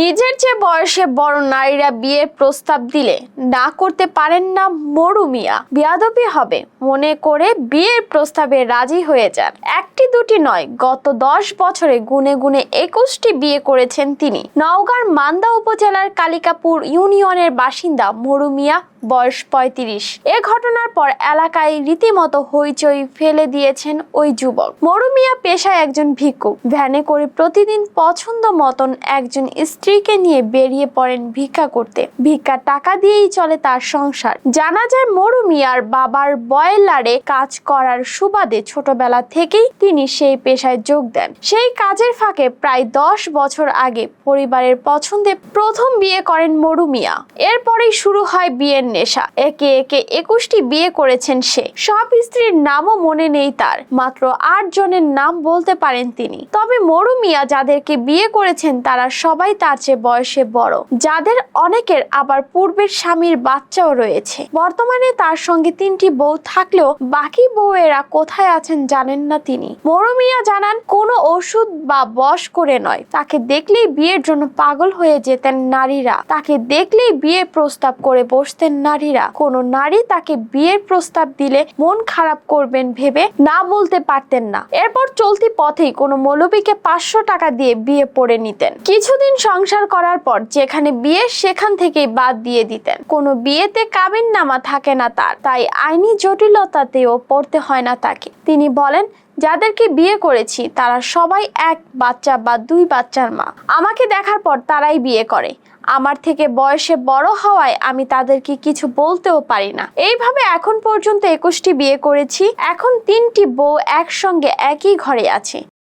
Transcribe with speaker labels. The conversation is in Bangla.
Speaker 1: নিজের যে বয়সে বড় নারীরা বিয়ের প্রস্তাব দিলে না করতে পারেন না মরু মিয়া। বিয়াদবি হবে, মনে করে বিয়ের প্রস্তাবে রাজি হয়ে যান। একটি দুটি নয়, গত দশ বছরে গুনে গুনে একুশটি বিয়ে করেছেন তিনি। নওগাঁর মান্দা উপজেলার কালিকাপুর ইউনিয়নের বাসিন্দা মরু মিয়া বয়স পঁয়ত্রিশ। এ ঘটনার পর এলাকায় রীতিমতো হইচই ফেলে দিয়েছেন ওই যুবক। মরুমিয়া পেশায় একজন ভিক্ষুক। ভ্যানে করে প্রতিদিন পছন্দ মতন একজন স্ত্রীকে নিয়ে বেরিয়ে পড়েন ভিক্ষা করতে। ভিক্ষার টাকা দিয়েই চলে তার সংসার। জানা যায় মরুমিয়ার বাবার বয়লারে কাজ করার সুবাদে ছোটবেলা থেকেই তিনি সেই পেশায় যোগ দেন। সেই কাজের ফাঁকে প্রায় দশ বছর আগে পরিবারের পছন্দে প্রথম বিয়ে করেন মরুমিয়া। এরপরেই শুরু হয় বিয়ের নেশা। একে একে একুশটি বিয়ে করেছেন সে। সব স্ত্রীর নামও মনে নেই তার। মাত্র আট জনের নাম বলতে পারেন তিনি। তবে মরুমিয়া যাদেরকে বিয়ে করেছেন, তারা সবাই তার চেয়ে বয়সে বড়। যাদের অনেকের আবার পূর্বের স্বামীর বাচ্চাও রয়েছে। বর্তমানে তার সঙ্গে তিনটি বউ থাকলেও বাকি বউয়েরা কোথায় আছেন জানেন না তিনি। মরুমিয়া জানান, কোনো ওষুধ বা বশ করে নয়। তাকে দেখলেই বিয়ের জন্য পাগল হয়ে যেতেন নারীরা। তাকে দেখলেই বিয়ে প্রস্তাব করে বসতেন নারীরা। কোনো নারী তাকে বিয়ের প্রস্তাব দিলে মন খারাপ করবেন ভেবে না বলতে পারতেন না। এরপর চলতি পথেই কোনো মৌলবীকে পাঁচশো টাকা দিয়ে বিয়ে পড়ে নিতেন। কিছুদিন সংসার করার পর যেখানে বিয়ে সেখান থেকেই বাদ দিয়ে দিতেন। কোনো বিয়েতে কাবিন নামা থাকে না তার, তাই আইনি জটিলতাতেও পড়তে হয় না তাকে। তিনি বলেন, যাদেরকে বিয়ে করেছি তারা সবাই এক বাচ্চা বা দুই বাচ্চার মা। আমাকে দেখার পর তারাই বিয়ে করে। আমার থেকে বয়সে বড় হওয়ায় আমি তাদেরকে কিছু বলতেও পারি না। এইভাবে এখন পর্যন্ত একুশটি বিয়ে করেছি। এখন তিনটি বউ একসঙ্গে একই ঘরে আছে।